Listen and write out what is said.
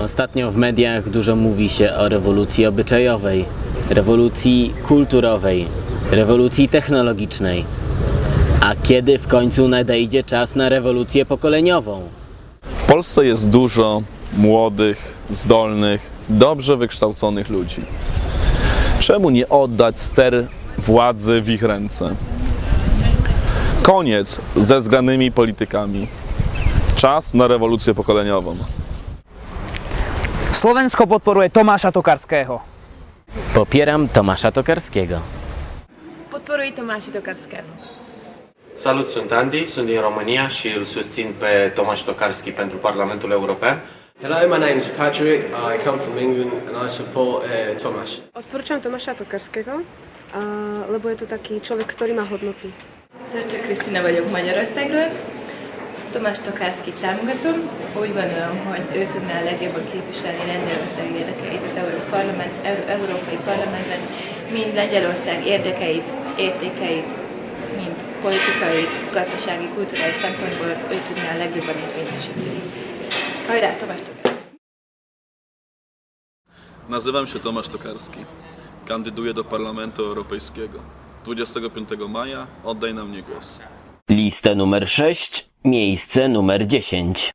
Ostatnio w mediach dużo mówi się o rewolucji obyczajowej, rewolucji kulturowej, rewolucji technologicznej. A kiedy w końcu nadejdzie czas na rewolucję pokoleniową? W Polsce jest dużo młodych, zdolnych, dobrze wykształconych ludzi. Czemu nie oddać ster władzy w ich ręce? Koniec ze zgranymi politykami. Czas na rewolucję pokoleniową. Slovensko podporuje Tomáša Tokarského. Popieram Tomasza Tokarskiego. Podporuj Tomași Tokarskiego. Salut, sunt Andy, sunt din România și îl susțin pe Tomaș Tokarski pentru Parlamentul European. Hello, my name's Patrick. I come from England and I support uh, Thomas. Odporúčam Tomáša Tokarského, a, lebo je to taký človek, ktorý má hodnoty. Szörcsök Krisztina vagyok Magyarországról. Tomás Tokárszkit támogatom. Úgy gondolom, hogy ő tudná a legjobban képviselni Lengyelország érdekeit az Euró Parlament, Euró- Európai Parlamentben, mind Lengyelország érdekeit, értékeit, mind politikai, gazdasági, kulturális szempontból ő tudná a legjobban érvényesíteni. Hajrá, Tomás Tokárszki! Nazywam się Tomasz Tokarski. Kandyduję do Parlamentu Europejskiego. 25 maja oddaj na mnie głos. Listę numer 6, miejsce numer 10.